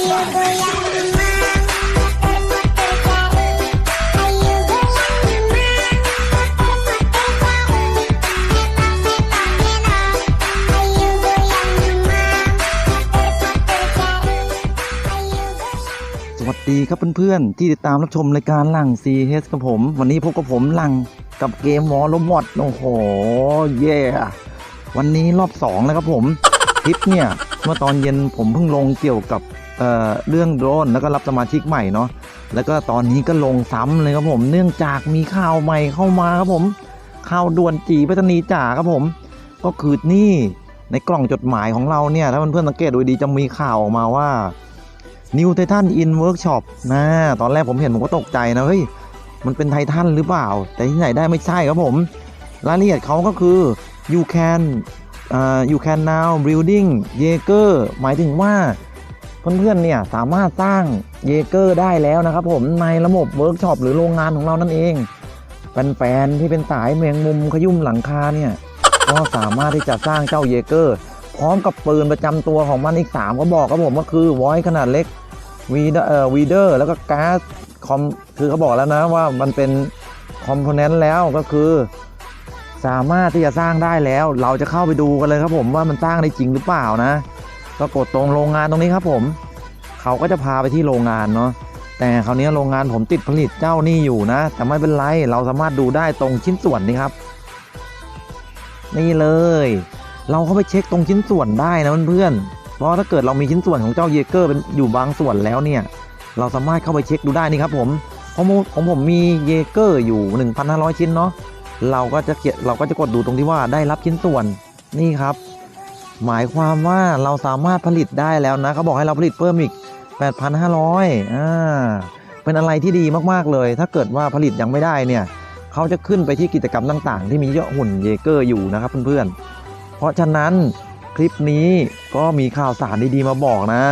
สวัสดีครับเพื่อนๆ ที่ติดตามรับชมรายการหลัง CH กับผม วันนี้พบกับผมหลังกับเกมหมอลมอดโอ้โห เย่วันนี้รอบ2แล้วครับผม คลิปเนี่ย เมื่อตอนเย็นผมเพิ่งลงเกี่ยวกับ เเรื่องโดรนแล้วก็รับสมาชิกใหม่เนาะแล้วก็ตอนนี้ก็ลงซ้ำเลยครับผม เนื่องจากมีข่าวใหม่เข้ามาครับผมข่าวด่วนจีพัฒนีจ่าครับผม ก็คือนี่ในกล่องจดหมายของเราเนี่ย ถ้าเพื่อนๆสังเกตดูดีจะมีข่าวออกมาว่า New Titan in Workshop นะตอนแรกผมเห็นผมก็ตกใจนะเฮ้ยมันเป็นไททันหรือเปล่า แต่ที่ไหนได้ไม่ใช่ครับผม รายละเอียดเขาก็คือ you can อ่า you can now building Jaeger หมายถึงว่า เพื่อนๆเนี่ยสามารถสร้างเยเกอร์ได้แล้วนะครับผมในระบบเวิร์กช็อปหรือโรงงานของเรานั่นเองแฟนๆที่เป็นสายแมงมุมขยุ่มหลังคาเนี่ยก็สามารถที่จะสร้างเจ้าเยเกอร์ พร้อมกับปืนประจำตัวของมันอีก3ก็บอกครับผมก็คือวอยขนาดเล็กวีเดอร์วีเดอร์แล้วก็ก๊าซคอมคือเขาบอกแล้วนะว่ามันเป็นคอมโพเนนต์แล้วก็คือ สามารถที่จะสร้างได้แล้ว เราจะเข้าไปดูกันเลยครับผมว่ามันสร้างได้จริงหรือเปล่านะ ก็กดตรงโรงงานตรงนี้ครับผม เขาก็จะพาไปที่โรงงานเนาะแต่คราวนี้โรงงานผมติดผลิตเจ้านี่อยู่นะ แต่ไม่เป็นไรเราสามารถดูได้ตรงชิ้นส่วนนี้ครับ นี่เลย เราเข้าไปเช็คตรงชิ้นส่วนได้นะเพื่อนๆเพราะถ้าเกิดเรามีชิ้นส่วนของเจ้าเยเกอร์เป็นอยู่บางส่วนแล้วเนี่ย เราสามารถเข้าไปเช็คดูได้นี่ครับผมเพราะของผมมีเยเกอร์อยู่ 1,500 ชิ้นเนาะเราก็จะเขียนเราก็จะกดดูตรงที่ว่าได้รับชิ้นส่วนนี่ครับ หมายความว่าเราสามารถผลิตได้แล้วนะเขาบอกให้เราผลิตเพิ่มอีก 8,500อ่าเป็นอะไรที่ดีมากๆเลย ถ้าเกิดว่าผลิตยังไม่ได้เนี่ยเขาจะขึ้นไปที่กิจกรรมต่างๆ ที่มีเยอดหุ่นเยเกอร์อยู่นะครับเพื่อนๆ เพราะฉะนั้นคลิปนี้ก็มีข่าวสารดีๆมาบอกนะ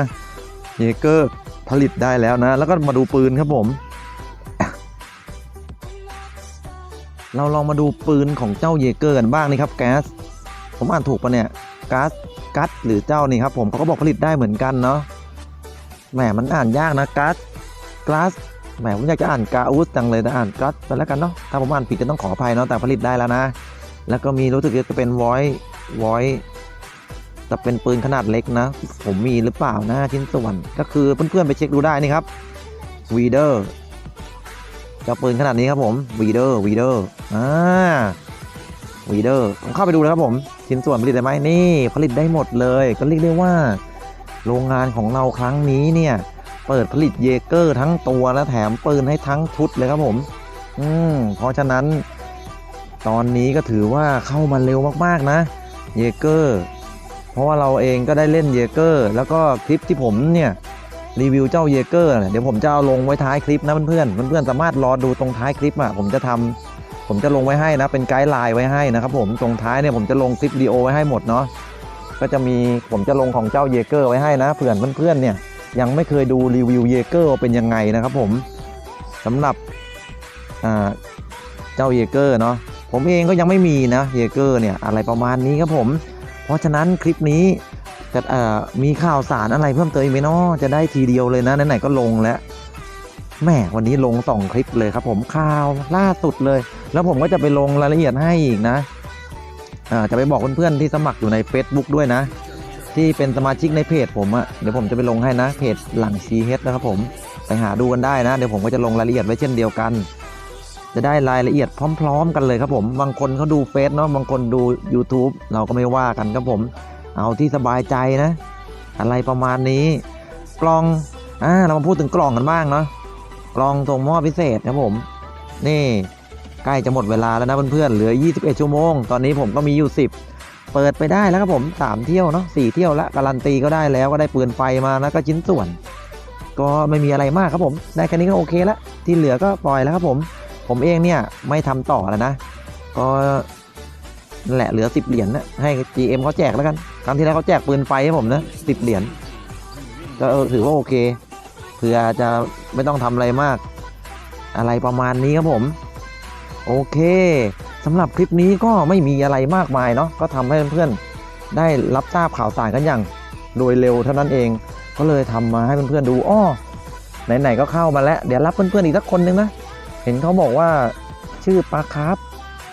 เยเกอร์ผลิตได้แล้วนะ แล้วก็มาดูปืนครับผม เราลองมาดูปืนของเจ้าเยเกอร์กันบ้างนี่ครับแก๊ส ผมอ่านถูกปะเนี่ย ก๊าซกัสหรือเจ้านี่ครับผมเขาก็บอกผลิตได้เหมือนกันเนาะแหมมันอ่านยากนะกัสกลาสแหมผมอยากจะอ่านกาอุสจังเลยแต่อ่านกัสไปแล้วกันเนาะถ้าผมอ่านผิดจะต้องขออภัยเนาะแต่ผลิตได้แล้วนะ แล้วก็มีรู้สึกจะเป็นวอยวอยแต่เป็นปืนขนาดเล็กนะ ผมมีหรือเปล่านะชิ้นส่วนก็คือเพื่อนๆไปเช็คดูได้นี่ครับวีเดอร์จะปืนขนาดนี้ครับผมวีเดอร์วีเดอร์อ่า วีเดอร์เข้าไปดูนะครับผมชิ้นส่วนผลิตได้ไหมนี่ผลิตได้หมดเลย ก็เรียกได้ว่า โรงงานของเราครั้งนี้เนี่ย เปิดผลิตเยเกอร์ทั้งตัวและแถมปืนให้ทั้งชุดเลยครับผม อืมเพราะฉะนั้น ตอนนี้ก็ถือว่าเข้ามาเร็วมากๆนะเยเกอร์เพราะว่าเราเองก็ได้เล่นเยเกอร์แล้วก็คลิปที่ผมเนี่ยรีวิวเจ้าเยเกอร์เดี๋ยวผมจะเอาลงไว้ท้ายคลิปนะเพื่อนๆเพื่อนๆสามารถรอดูตรงท้ายคลิปอะผมจะทำ ผมจะลงไว้ให้นะ เป็นไกด์ไลน์ไว้ให้นะครับผมตรงท้ายเนี่ยผมจะลงคลิปดีโอไว้ให้หมดเนาะก็จะมีผมจะลงของเจ้าเยเกอร์ไว้ให้นะเผื่อเพื่อนๆเนี่ยยังไม่เคยดูรีวิวเยเกอร์เป็นยังไงนะครับผมสำหรับเจ้าเยเกอร์เนาะผมเองก็ยังไม่มีนะเยเกอร์เนี่ยอะไรประมาณนี้ครับผม เพราะฉะนั้นคลิปนี้จะมีข่าวสารอะไรเพิ่มเติมไหมเนาะจะได้ทีเดียวเลยนะไหนๆก็ลงแล้ว แหมวันนี้ลงสองคลิปเลยครับ ผมข่าวล่าสุดเลย แล้วผมก็จะไปลงรายละเอียดให้อีกนะจะไปบอกเพื่อนๆที่สมัครอยู่ใน Facebook ด้วยนะ ที่เป็นสมาชิกในเพจผมอะเดี๋ยวผมจะไปลงให้นะเพจหลังซีเฮดนะครับผมไปหาดูกันได้นะ เดี๋ยวผมก็จะลงรายละเอียดไว้เช่นเดียวกัน จะได้รายละเอียดพร้อม ๆ กันเลยครับผม บางคนเขาดูเฟซเนาะบางคนดู YouTube เราก็ไม่ว่ากันครับผม เอาที่สบายใจนะ อะไรประมาณนี้ กล่องอ่าเรามาพูดถึงกล่องกันบ้างเนาะ กล่องส่งมอบพิเศษครับผม นี่ใกล้จะหมดเวลาแล้วนะเพื่อนๆเหลือ 21 ชั่วโมง ตอนนี้ผมก็มีอยู่ 10 เปิดไปได้แล้วครับผม 3 เที่ยวเนาะ4เที่ยวละการันตีก็ได้แล้วก็ได้ปืนไฟมาแล้วก็ชิ้นส่วน ก็ไม่มีอะไรมากครับผม ได้แค่นี้ก็โอเคละที่เหลือก็ปล่อยแล้วครับผม ผมเองเนี่ยไม่ทำต่อแล้วนะ ก็นั่นแหละเหลือ 10 เหรียญนะให้ GM เขาแจกแล้วกัน ครั้งที่แล้วเขาแจกปืนไฟให้ผมนะ10 เหรียญก็ถือว่าโอเค เพื่อจะไม่ต้องทำอะไรมาก อะไรประมาณนี้ครับผม โอเคสำหรับคลิปนี้ก็ไม่มีอะไรมากมายเนาะก็ทำให้เพื่อนๆได้รับทราบข่าวสารกันอย่างโดยเร็วเท่านั้นเองก็เลยทำมาให้เพื่อนๆดูอ้อไหนๆก็เข้ามาแล้ว เดี๋ยวรับเพื่อนๆอีกสักคนนึงนะเห็นเขาบอกว่าชื่อปลาคาร์ฟ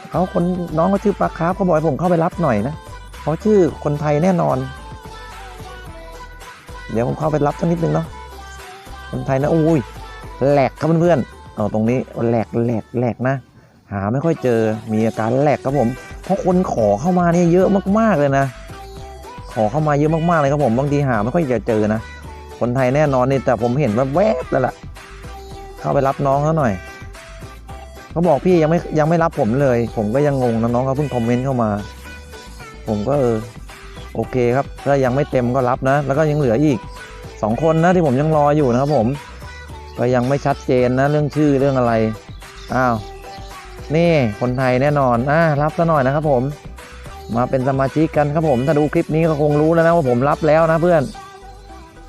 เขาคนน้องเขาชื่อปลาคาร์ฟเขาบอกให้ผมเข้าไปรับหน่อยนะเขาชื่อคนไทยแน่นอน เดี๋ยวผมเข้าไปรับสักนิดนึงเนาะ คนไทยนะอุ้ยแหลกครับเพื่อนๆเอาตรงนี้แหลกแหลกแหลกนะ หาไม่ค่อยเจอมีอาการแหลกครับผม เพราะคนขอเข้ามาเนี่ยเยอะมากๆเลยนะ ขอเข้ามาเยอะมากๆเลยครับผมบางทีหาไม่ค่อยจะเจอนะ คนไทยแน่นอนนี่แต่ผมเห็นแวบๆแล้วล่ะ เข้าไปรับน้องเขาหน่อยเขาบอกพี่ยังไม่ยังไม่รับผมเลย ผมก็ยังงงนะน้องเขาเพิ่งคอมเมนต์เข้ามา ผมก็เออโอเคครับถ้ายังไม่เต็มก็รับนะ แล้วก็ยังเหลืออีก สองคนนะที่ผมยังรออยู่นะครับผมก็ยังไม่ชัดเจนนะเรื่องชื่อเรื่องอะไรอ้าวนี่คนไทยแน่นอนอ่ารับซะหน่อยนะครับผม มาเป็นสมาชิกกันครับผม ถ้าดูคลิปนี้ก็คงรู้แล้วนะว่าผมรับแล้วนะเพื่อน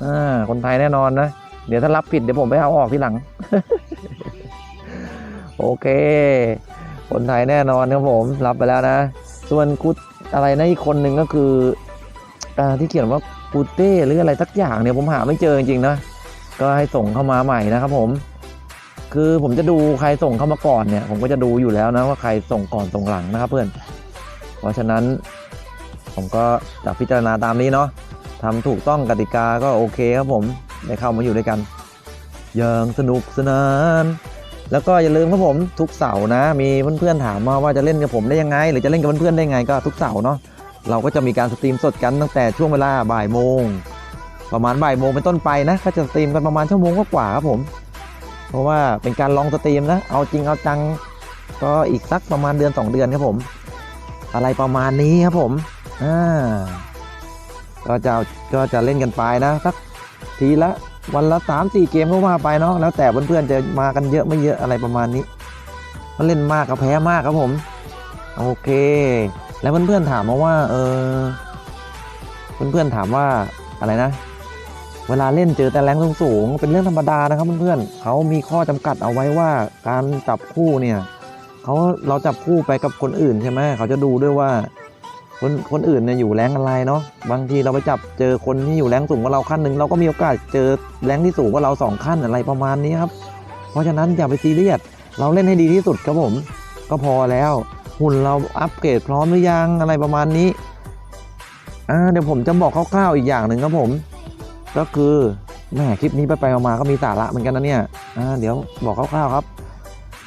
อ่าคนไทยแน่นอนนะเดี๋ยวถ้ารับผิดเดี๋ยวผมไปเอาออกทีหลัง โอเค คนไทยแน่นอนครับผม รับไปแล้วนะ ส่วนกุดอะไรนะอีกคนหนึ่งก็คืออาที่เขียนว่า กูเต้หรืออะไรสักอย่างเนี่ยผมหาไม่เจอจริงๆนะก็ให้ส่งเข้ามาใหม่นะครับผม คือผมจะดูใครส่งเข้ามาก่อนเนี่ย ผมก็จะดูอยู่แล้วนะว่าใครส่งก่อนส่งหลังนะครับเพื่อน เพราะฉะนั้น ผมก็จะพิจารณาตามนี้เนาะทำถูกต้องกติกาก็โอเคครับผมได้เข้ามาอยู่ด้วยกันอย่างสนุกสนาน แล้วก็อย่าลืมครับผมทุกเสาร์นะ มีเพื่อนๆถามมาว่าจะเล่นกับผมได้ยังไง หรือจะเล่นกับเพื่อนๆได้ยังไงก็ทุกเสาร์เนาะ เราก็จะมีการสตรีมสดกันตั้งแต่ช่วงเวลาบ่ายโมง ประมาณบ่ายโมงเป็นต้นไปนะ ก็จะสตรีมกันประมาณชั่วโมงกว่าๆครับผม เพราะว่าเป็นการลองสตรีมนะ เอาจริงเอาจังก็อีกสักประมาณเดือน 2 เดือนครับผม อะไรประมาณนี้ครับผมอ่าก็จะก็จะเล่นกันไปนะสักทีละวันละ3 4เกมก็ว่าไปเนาะแล้วแต่เพื่อนๆจะมากันเยอะไม่เยอะอะไรประมาณนี้มันเล่นมากก็แพ้มากครับผม โอเค แล้วเพื่อนๆถามมาว่า เออ เพื่อนๆถามว่าอะไรนะ เวลาเล่นเจอแต่แรงสูงๆเป็นเรื่องธรรมดานะครับเพื่อนๆเขามีข้อจำกัดเอาไว้ว่าการจับคู่เนี่ยเขาเราจับคู่ไปกับคนอื่นใช่ไหมเขาจะดูด้วยว่า คนคนอื่นเนี่ยอยู่แรงอะไรเนาะบางทีเราไปจับเจอคนที่อยู่แรงสูงกว่าเราขั้นหนึ่งเราก็มีโอกาสเจอแรงที่สูงกว่าเราสองขั้นอะไรประมาณนี้ครับ เพราะฉะนั้นอย่าไปซีเรียสเราเล่นให้ดีที่สุดครับผม ก็พอแล้ว หุ่นเราอัปเกรดพร้อมหรือยังอะไรประมาณนี้อ่าเดี๋ยวผมจะบอกคร่าวๆอีกอย่างหนึ่งครับผม ก็คือแหมคลิปนี้ไปไปมาก็มีสาระเหมือนกันนะเนี่ยอ่าเดี๋ยวบอกคร่าวๆครับ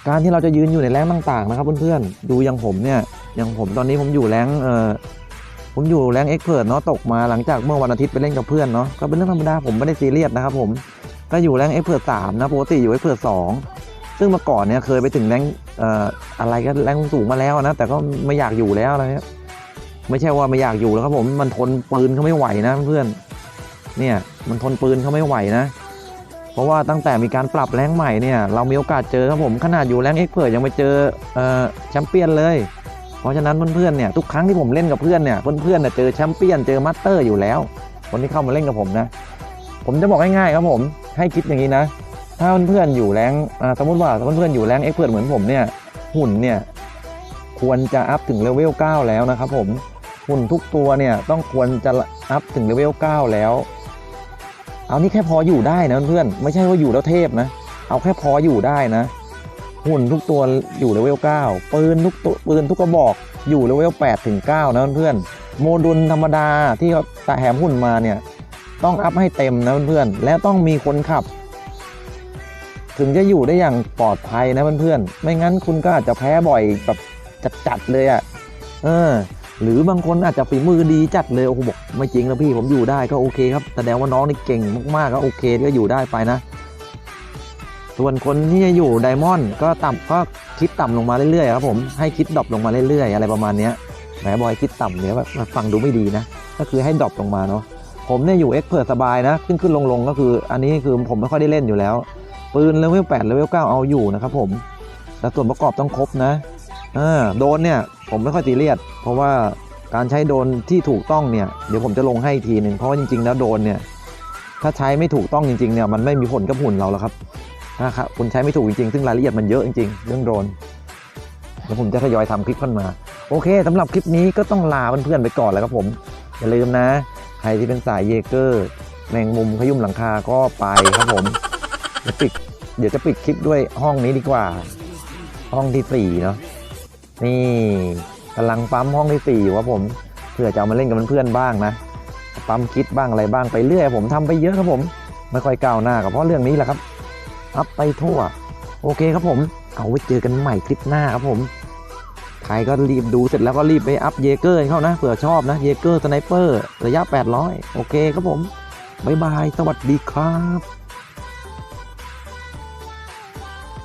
การที่เราจะยืนอยู่ในแรงต่างๆนะครับเพื่อนๆดูอย่างผมเนี่ยอย่างผมตอนนี้ผมอยู่แรงเออผมอยู่แรงเอ็กเพรสเนาะตกมาหลังจากเมื่อวันอาทิตย์ไปเล่นกับเพื่อนเนาะก็เป็นเรื่องธรรมดาผมไม่ได้ซีเรียสนะครับผมก็อยู่แรงเอ็กเพรสสามนะปกติอยู่เอ็กเพรสสอง ซึ่งเมื่อก่อนเนี่ยเคยไปถึงแรงอะไรก็แรงสูงมาแล้วนะแต่ก็ไม่อยากอยู่แล้วอะไรเงี้ยไม่ใช่ว่าไม่อยากอยู่แล้วครับผมมันทนปืนเขาไม่ไหวนะเพื่อนเนี่ยมันทนปืนเขาไม่ไหวนะ เพราะว่าตั้งแต่มีการปรับแรงใหม่เนี่ย เรามีโอกาสเจอครับผมขนาดอยู่แรงเอ็กเพิร์ยังไปเจอเอ่อแชมเปี้ยนเลย เพราะฉะนั้นเพื่อนๆเนี่ยทุกครั้งที่ผมเล่นกับเพื่อนเนี่ยเพื่อนๆเนี่ยเจอแชมเปี้ยนเจอมาสเตอร์อยู่แล้วคนที่เข้ามาเล่นกับผมนะ ผมจะบอกง่ายๆครับผมให้คิดอย่างนี้นะ ถ้าเพื่อนๆอยู่แรงสมมติว่าเพื่อนๆอยู่แรงเอ็กเพิร์เหมือนผมเนี่ยหุ่นเนี่ยควรจะอัพถึงเลเวล9แล้วนะครับผมหุ่นทุกตัวเนี่ยต้องควรจะอัพถึงเลเวล9แล้ว เอานี่แค่พออยู่ได้นะเพื่อนๆไม่ใช่ว่าอยู่แล้วเทพนะ เอาแค่พออยู่ได้นะหุ่นทุกตัวอยู่เลเวล9ปืนทุกตัวปืนทุกกระบอกอยู่เลเวล8ถึง9นะเพื่อนๆโมดูลธรรมดาที่เขาแถมหุ่นมาเนี่ยต้องอัพให้เต็มนะเพื่อนๆและต้องมีคนขับ ถึงจะอยู่ได้อย่างปลอดภัยนะเพื่อนๆ ไม่งั้นคุณก็อาจจะแพ้บ่อยแบบจัดๆเลยอะ่ะ เออ หรือบางคนอาจจะฝีมือดีจัดเลยโอ้โหบอกไม่จริงแล้วพี่ผมอยู่ได้ก็โอเคครับแสดงว่าน้องนี่เก่งมากๆก็โอเคก็อยู่ได้ไปนะ ส่วนคนที่จะอยู่ไดมอนด์ก็ต่ำก็คิดต่ำลงมาเรื่อยๆครับผมให้คิดดรอปลงมาเรื่อยๆอะไรประมาณเนี้ยแหมบอยคิดต่ำเนี่ยแบบฟังดูไม่ดีนะ ก็คือให้ดรอปลงมาเนาะผมเนี่ยอยู่เอ็กเพิร์สบายนะ ขึ้นขึ้นลงลงก็คือ อันนี้คือผมไม่ค่อยได้เล่นอยู่แล้ว ปืนเลเวล8เลเวล9เอาอยู่นะครับผมแต่ส่วนประกอบต้องครบนะโดนเนี่ยผมไม่ค่อยตีเลียด เพราะว่าการใช้โดนที่ถูกต้องเนี่ยเดี๋ยวผมจะลงให้ทีหนึ่งเพราะว่าจริงๆ แล้วโดนเนี่ยถ้าใช้ไม่ถูกต้องจริงๆเนี่ยมันไม่มีผลกับหุ่นเราแล้วครับนะครับคุณใช้ไม่ถูกจริงๆ ซึ่งรายละเอียดมันเยอะจริงๆ เรื่องโดนเดี๋ยวผมจะทยอยทำคลิปขึ้นมา โอเคสำหรับคลิปนี้ก็ต้องลาเพื่อนๆไปก่อนแล้วครับผมอย่าลืมนะ ใครที่เป็นสายเยเกอร์แมงมุมขยุ่มหลังคาก็ไปครับผม เดี๋ยวปิดเดี๋ยวจะปิดคลิปด้วยห้องนี้ดีกว่า ห้องที่สี่เนาะนี่กำลังปั๊มห้องที่สี่อยู่ครับผมเพื่อจะเอามาเล่นกับเพื่อนๆบ้างนะปั๊มคิดบ้างอะไรบ้างไปเรื่อย ผมทำไปเยอะครับผม ไม่ค่อยก้าวหน้ากับเพราะเรื่องนี้แหละครับ อัพไปทั่ว โอเคครับผม เอาไว้เจอกันใหม่คลิปหน้าครับผมใครก็รีบดูเสร็จแล้วก็รีบไปอัพเยเกอร์เข้านะเผื่อชอบนะเยเกอร์สไนเปอร์ระยะ 800 โอเคครับผม บ๊ายบาย สวัสดีครับ